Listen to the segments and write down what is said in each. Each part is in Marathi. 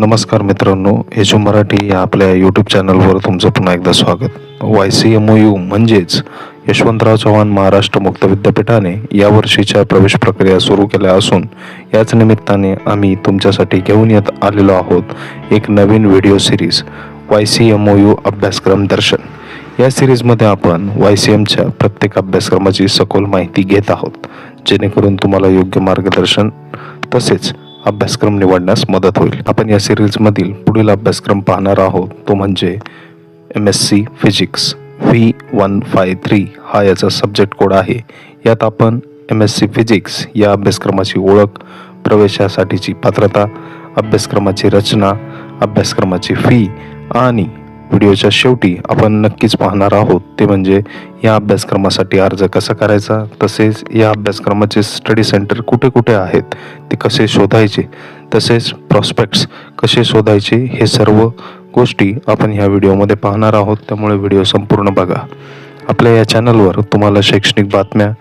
नमस्कार मित्रांनो येशू मराठी या आपल्या यूट्यूब चॅनलवर तुमचं पुन्हा एकदा स्वागत. Y C M O U म्हणजेच यशवंतराव चव्हाण महाराष्ट्र मुक्त विद्यापीठाने यावर्षीच्या प्रवेश प्रक्रिया सुरू केल्या असून याच निमित्ताने आम्ही तुमच्यासाठी घेऊन येत आलेलो आहोत एक नवीन video series Y C M O U अभ्यासक्रम दर्शन. या सिरीजमध्ये आपण वाय सी एमच्या प्रत्येक अभ्यासक्रमाची सखोल माहिती घेत आहोत जेणेकरून तुम्हाला योग्य मार्गदर्शन तसेच अभ्यासक्रम निवडण्यास मदत होईल. आपण या सिरीजमधील पुढील अभ्यासक्रम पाहणार आहोत. तो म्हणजे M S C physics V one five three हा याचा सब्जेक्ट कोड आहे. यात आपण एम एस सी फिजिक्स या अभ्यासक्रमाची ओळख प्रवेशासाठीची पात्रता अभ्यासक्रमाची रचना अभ्यासक्रमाची फी आणि व्हिडिओच्या शेवटी आपण नक्कीच पाहणार आहोत. ते म्हणजे या अभ्यासक्रमासाठी अर्ज कसा करायचा? तसेच या अभ्यासक्रमाचे स्टडी सेंटर कुठे कुठे आहेत? ते कसे शोधायचे? तसेच प्रॉस्पेक्ट्स कसे शोधायचे? हे सर्व गोष्टी आपण ह्या व्हिडिओमध्ये पाहणार आहोत. त्यामुळे व्हिडिओ संपूर्ण बघा. आपल्या या चॅनलवर तुम्हाला शैक्षणिक बातम्या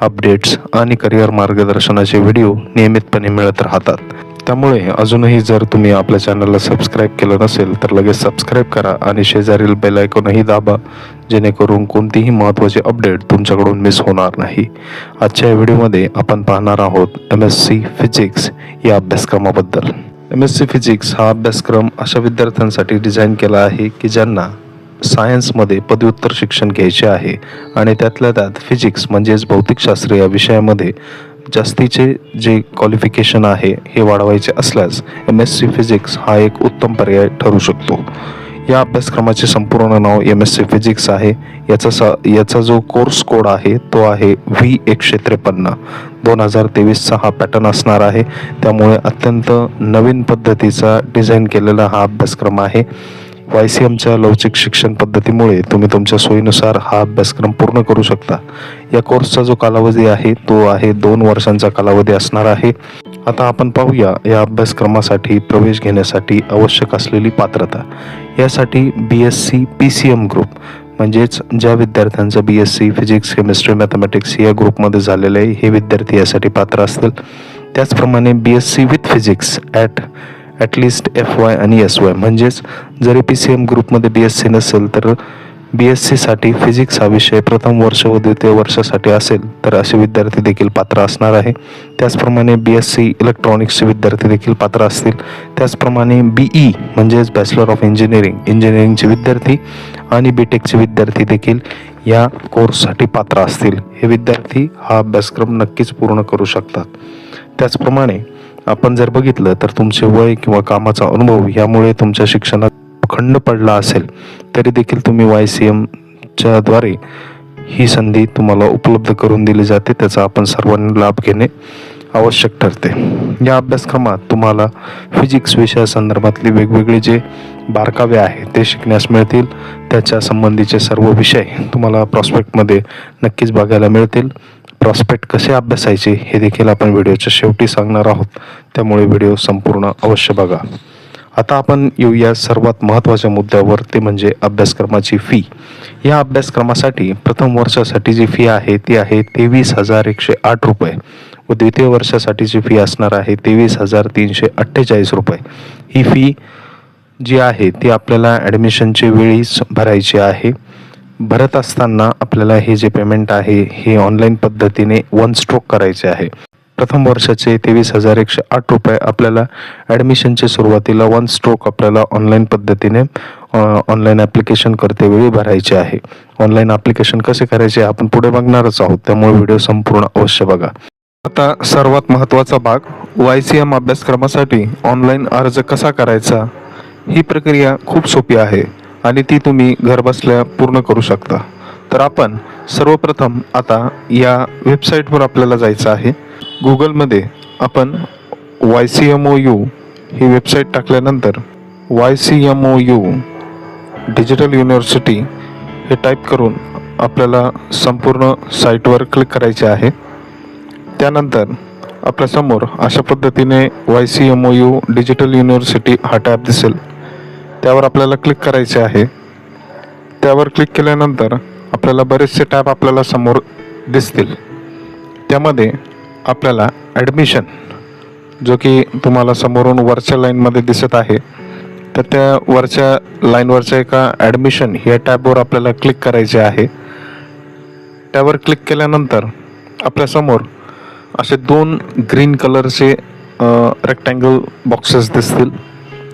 अपडेट्स आणि करिअर मार्गदर्शनाचे व्हिडिओ नियमितपणे मिळत राहतात. त्यामुळे अजूनही जर तुम्ही आपल्या चॅनलला सबस्क्राईब केलं नसेल तर लगेच सबस्क्राईब करा आणि शेजारील बेल आयकॉनही दाबा जेणेकरून कोणतीही महत्त्वाची अपडेट तुमच्याकडून मिस होणार नाही. आजच्या व्हिडिओमध्ये आपण पाहणार आहोत एम एस सी फिजिक्स या अभ्यासक्रमाबद्दल. एम एस सी फिजिक्स हा अभ्यासक्रम अशा विद्यार्थ्यांसाठी डिझाईन केला आहे की ज्यांना सायन्समध्ये पदव्युत्तर शिक्षण घ्यायचे आहे आणि त्यातल्या त्यात फिजिक्स म्हणजेच भौतिकशास्त्र या विषयामध्ये जास्तीचे जे क्वालिफिकेशन आहे हे वाढवायचे असल्यास एम एस सी फिजिक्स हा एक उत्तम पर्याय ठरू शकतो. या अभ्यासक्रमाचे संपूर्ण नाव एम एस सी फिजिक्स आहे. याचा स याचा जो कोर्स कोड आहे तो आहे व्ही एकशे त्रेपन्न दोन हजार तेवीसचा हा पॅटर्न असणार आहे. त्यामुळे अत्यंत नवीन पद्धतीचा डिझाईन केलेला हा अभ्यासक्रम आहे. वाय सी एमच्या लवचिक शिक्षण पद्धतीमुळे तुम्ही तुमच्या सोयीनुसार हा अभ्यासक्रम पूर्ण करू शकता. या कोर्सचा जो कालावधी आहे तो आहे दोन वर्षांचा कालावधी असणार आहे. आता आपण पाहूया या अभ्यासक्रमासाठी प्रवेश घेण्यासाठी आवश्यक असलेली पात्रता. यासाठी B S C P C M group म्हणजेच ज्या विद्यार्थ्यांचं B S C physics chemistry mathematics या ग्रुपमध्ये झालेलं आहे हे विद्यार्थी यासाठी पात्र असतील. त्याचप्रमाणे B S C with physics at at least F Y आणि एस वाय म्हणजेच जरी पी सी एम ग्रुपमध्ये बी एस सी नसेल तर बी एस सीसाठी फिजिक्स हा विषय प्रथम वर्ष व द्वितीय वर्षासाठी असेल तर असे विद्यार्थी देखील पात्र असणार आहे. त्याचप्रमाणे बी एस सी इलेक्ट्रॉनिक्सचे विद्यार्थी देखील पात्र असतील. त्याचप्रमाणे बी ई म्हणजेच बॅचलर ऑफ इंजिनिअरिंग इंजिनिअरिंगचे विद्यार्थी आणि बी टेकचे विद्यार्थी देखील या कोर्ससाठी पात्र असतील. हे विद्यार्थी हा अभ्यासक्रम नक्कीच पूर्ण करू शकतात. त्याचप्रमाणे आपण जर बघितलं तर तुमचे वय किंवा कामाचा अनुभव यामुळे तुमच्या शिक्षणात खंड पडला असेल तरी देखील तुम्ही वाय सी एमच्या द्वारे ही संधी तुम्हाला उपलब्ध करून दिली जाते. त्याचा आपण सर्वांनी लाभ घेणे आवश्यक ठरते. या अभ्यासक्रमात तुम्हाला फिजिक्स विषयासंदर्भातली वेगवेगळे जे बारकावे आहे ते शिकण्यास मिळतील. त्याच्या संबंधीचे सर्व विषय तुम्हाला प्रॉस्पेक्टमध्ये नक्कीच बघायला मिळतील. प्रॉस्पेक्ट कसे अभ्यासायचे हे देखील आपण व्हिडिओच्या शेवटी सांगणार आहोत. त्यामुळे व्हिडिओ संपूर्ण अवश्य बघा. आता आपण येऊया सर्वात महत्त्वाच्या मुद्द्यावर ते म्हणजे अभ्यासक्रमाची फी या अभ्यासक्रमासाठी प्रथम वर्षासाठी जी फी आहे ती आहे तेवीस हजार एकशे आठ रुपये. व द्वितीय वर्षासाठीची फी असणार आहे तेवीस हजार तीनशे अठ्ठेचाळीस रुपये. ही फी जी आहे ती आपल्याला ॲडमिशनच्या वेळीच भरायची आहे. भरत असताना आपल्याला हे जे पेमेंट आहे हे ऑनलाईन पद्धतीने वन स्ट्रोक करायचे आहे. प्रथम वर्षाचे तेवीस हजार एकशे आठ रुपये आपल्याला ॲडमिशनचे सुरुवातीला वन स्ट्रोक आपल्याला ऑनलाईन पद्धतीने ऑनलाईन ॲप्लिकेशन करते वेळी भरायचे आहे. ऑनलाईन ॲप्लिकेशन कसे करायचे आपण पुढे बघणारच आहोत. त्यामुळे व्हिडिओ संपूर्ण अवश्य बघा. आता सर्वात महत्त्वाचा भाग वाय सी एम अभ्यासक्रमासाठी ऑनलाईन अर्ज कसा करायचा? ही प्रक्रिया खूप सोपी आहे. आणि ती तुम्ही घरबसल्या पूर्ण करू शकता. तर आपण सर्वप्रथम आता या वेबसाईटवर आपल्याला जायचं आहे. गुगलमध्ये आपण Y C M O U ही वेबसाईट टाकल्यानंतर Y C M O U digital university हे टाईप करून आपल्याला संपूर्ण साईटवर क्लिक करायचे आहे. त्यानंतर आपल्यासमोर अशा पद्धतीने Y C M O U digital university हा टॅब दिसेल. त्यावर आपल्याला क्लिक करायचे आहे. त्यावर क्लिक केल्यानंतर आपल्याला बरेचसे टॅब आपल्याला समोर दिसतील. त्यामध्ये आपल्याला ॲडमिशन जो की तुम्हाला समोरून वरच्या लाईनमध्ये दिसत आहे तर त्या वरच्या लाईनवरच्या एका ॲडमिशन या टॅबवर आपल्याला क्लिक करायचे आहे. त्यावर क्लिक केल्यानंतर आपल्यासमोर असे दोन ग्रीन कलरचे रेक्टँगल बॉक्सेस दिसतील.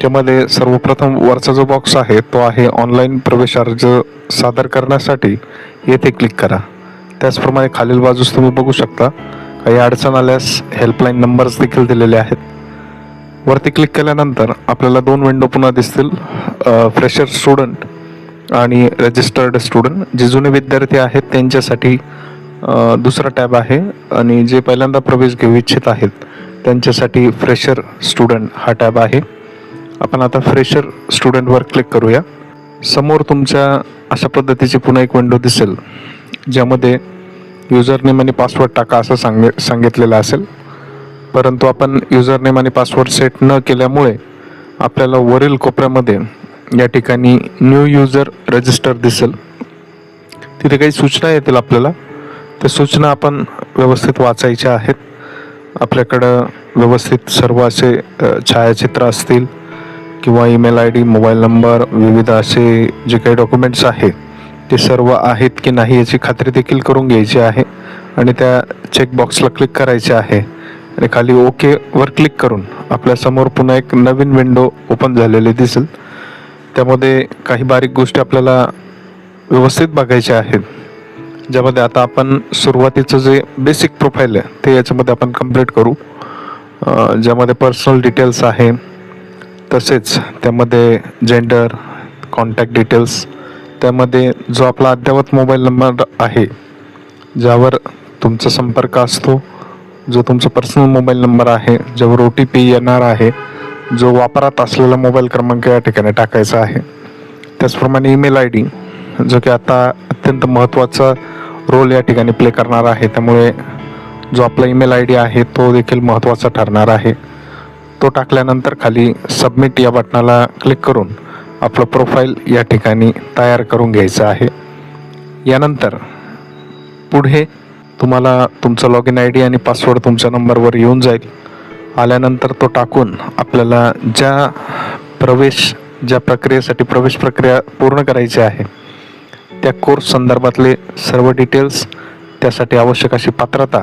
त्यामध्ये सर्वप्रथम वरचा जो बॉक्स आहे तो आहे ऑनलाईन प्रवेश अर्ज सादर करण्यासाठी. येथे क्लिक करा. त्याचप्रमाणे खालील बाजूस तुम्ही बघू शकता काही अडचण आल्यास हेल्पलाईन नंबर्स देखील दिलेले आहेत. वरती क्लिक केल्यानंतर आपल्याला दोन विंडो पुन्हा दिसतील फ्रेशर स्टुडंट आणि रजिस्टर्ड स्टुडंट जे जुने विद्यार्थी आहेत त्यांच्यासाठी दुसरा टॅब आहे आणि जे पहिल्यांदा प्रवेश घेऊ इच्छित आहेत त्यांच्यासाठी फ्रेशर स्टुडंट हा टॅब आहे. आपण आता फ्रेशर स्टुडंटवर क्लिक करूया. समोर तुमच्या अशा पद्धतीची पुन्हा एक विंडो दिसेल ज्यामध्ये युजर नेम आणि पासवर्ड टाका असं सांग सांगितलेलं असेल. परंतु आपण युजर नेम आणि पासवर्ड सेट न केल्यामुळे आपल्याला वरील कोपऱ्यामध्ये या ठिकाणी न्यू युजर रजिस्टर दिसेल. तिथे काही सूचना येतील आपल्याला. त्या सूचना आपण व्यवस्थित वाचायच्या आहेत. आपल्याकडं व्यवस्थित सर्व असे छायाचित्र असतील. किंवा email I D mobile number विविध असे जे काही डॉक्युमेंट्स आहेत ते सर्व आहेत की नाही याची खात्री देखील करून घ्यायची आहे आणि त्या चेकबॉक्सला क्लिक करायचे आहे. आणि खाली ओकेवर क्लिक करून आपल्यासमोर पुन्हा एक नवीन विंडो ओपन झालेली दिसेल. त्यामध्ये काही बारीक गोष्टी आपल्याला व्यवस्थित बघायच्या आहेत. ज्यामध्ये आता आपण सुरुवातीचं जे बेसिक प्रोफाईल आहे ते याच्यामध्ये आपण कंप्लीट करू. ज्यामध्ये पर्सनल डिटेल्स आहे तसेच त्यामध्ये जेंडर कॉन्टॅक्ट डिटेल्स त्यामध्ये जो आपला अद्ययावत मोबाईल नंबर आहे ज्यावर तुमचा संपर्क असतो जो तुमचा पर्सनल मोबाईल नंबर आहे ज्यावर ओ टी पी येणार आहे जो वापरात असलेला मोबाईल क्रमांक या ठिकाणी टाकायचा आहे. त्याचप्रमाणे ईमेल आय डी जो की आता अत्यंत महत्त्वाचा रोल या ठिकाणी प्ले करणार आहे. त्यामुळे जो आपला ईमेल आय डी आहे तो देखील महत्त्वाचा ठरणार आहे. तो टाकल्यानंतर खाली सबमिट या बटनाला क्लिक करून आपलं प्रोफाईल या ठिकाणी तयार करून घ्यायचं आहे. यानंतर पुढे तुम्हाला तुमचा लॉग इन आय डी आणि पासवर्ड तुमच्या नंबरवर येऊन जाईल. आल्यानंतर तो टाकून आपल्याला ज्या प्रवेश ज्या प्रक्रियेसाठी प्रवेश प्रक्रिया पूर्ण करायची आहे त्या कोर्स संदर्भातले सर्व डिटेल्स त्यासाठी आवश्यक अशी पात्रता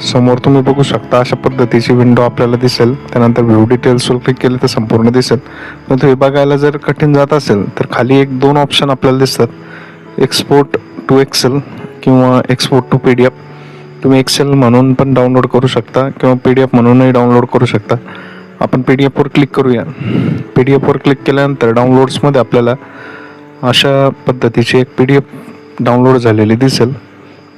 समोर तुम्ही बघू शकता अशा पद्धतीची विंडो आपल्याला दिसेल. त्यानंतर व्ह्यू डिटेल्सवर क्लिक केले तर संपूर्ण दिसेल. परंतु हे बघायला जर कठीण जात असेल तर खाली एक दोन ऑप्शन आपल्याला दिसतात. एक्सपोर्ट टू एक्सेल किंवा export to P D F तुम्ही एक्सेल म्हणून पण डाउनलोड करू शकता किंवा पी डी एफ म्हणूनही डाउनलोड करू शकता. आपण पी डी एफवर क्लिक करूया. पी डी एफवर क्लिक केल्यानंतर डाउनलोड्समध्ये आपल्याला अशा पद्धतीची एक पी डी एफ डाउनलोड झालेली दिसेल.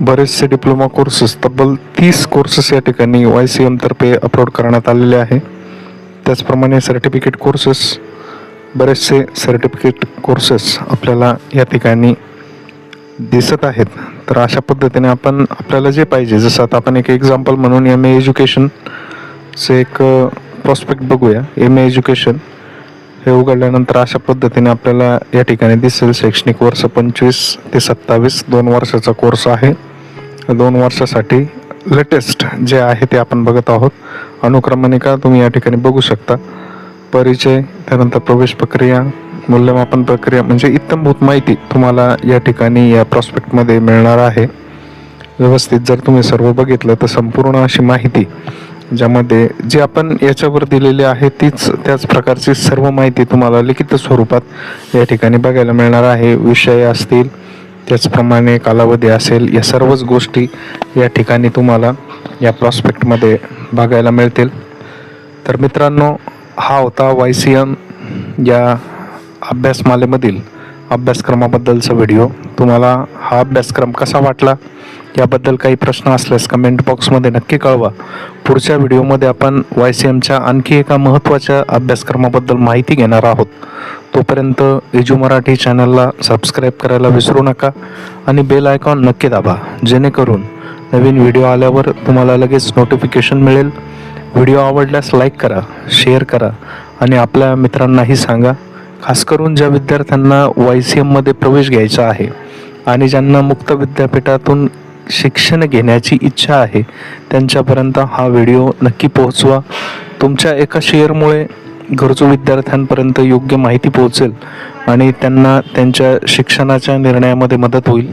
बरेचसे डिप्लोमा कोर्सेस तब्बल तीस कोर्सेस या ठिकाणी वाय सी एमतर्फे अपलोड करण्यात आलेले आहे. त्याचप्रमाणे सर्टिफिकेट कोर्सेस बरेचसे सर्टिफिकेट कोर्सेस आपल्याला या ठिकाणी दिसत आहेत. तर अशा पद्धतीने आपण आपल्याला जे पाहिजे जसं आता आपण एक एक्झाम्पल म्हणून एम ए एज्युकेशनचं एक प्रॉस्पेक्ट बघूया. एम ए एज्युकेशन हे उघडल्यानंतर अशा पद्धतीने आपल्याला या ठिकाणी दिसेल शैक्षणिक वर्ष पंचवीस ते सत्तावीस. दोन वर्षाचा कोर्स आहे. दोन वर्षासाठी लेटेस्ट जे आहे ते आपण बघत आहोत. अनुक्रमणिका तुम्ही या ठिकाणी बघू शकता. परिचय त्यानंतर प्रवेश प्रक्रिया मूल्यमापन प्रक्रिया म्हणजे इत्तमभूत माहिती तुम्हाला या ठिकाणी या प्रॉस्पेक्टमध्ये मिळणार आहे. व्यवस्थित जर तुम्ही सर्व बघितलं तर संपूर्ण अशी माहिती ज्यामध्ये जी आपण याच्यावर दिलेली आहे तीच त्याच प्रकारची सर्व माहिती तुम्हाला लिखित स्वरूपात या ठिकाणी बघायला मिळणार आहे. विषय असतील त्याचप्रमाणे कालावधी असेल या सर्वच गोष्टी या ठिकाणी तुम्हाला या प्रॉस्पेक्टमध्ये बघायला मिळतील. तर मित्रांनो हा होता वाय सी एम या अभ्यासमालेमधील अभ्यासक्रमाबद्दलचा व्हिडिओ. तुम्हाला हा अभ्यासक्रम कसा वाटला? याबद्दल काही प्रश्न असल्यास कमेंट बॉक्समध्ये नक्की कळवा. पुढच्या व्हिडिओमध्ये आपण वाय सी एमच्या आणखी एका महत्त्वाच्या अभ्यासक्रमाबद्दल माहिती घेणार आहोत. तोपर्यंत इजू मराठी चॅनलला सबस्क्राईब करायला विसरू नका आणि बेल आयकॉन नक्की दाबा जेणेकरून नवीन व्हिडिओ आल्यावर तुम्हाला लगेच नोटिफिकेशन मिळेल. व्हिडिओ आवडल्यास लाईक करा शेअर करा आणि आपल्या मित्रांनाही सांगा. खास करून ज्या विद्यार्थ्यांना वाय सी एममध्ये प्रवेश घ्यायचा आहे आणि ज्यांना मुक्त विद्यापीठातून शिक्षण घेण्याची इच्छा आहे त्यांच्यापर्यंत हा व्हिडिओ नक्की पोहोचवा. तुमच्या एका शेअरमुळे गरजू विद्यार्थ्यांपर्यंत योग्य माहिती पोहोचेल आणि त्यांना त्यांच्या शिक्षणाच्या निर्णयामध्ये मदत होईल.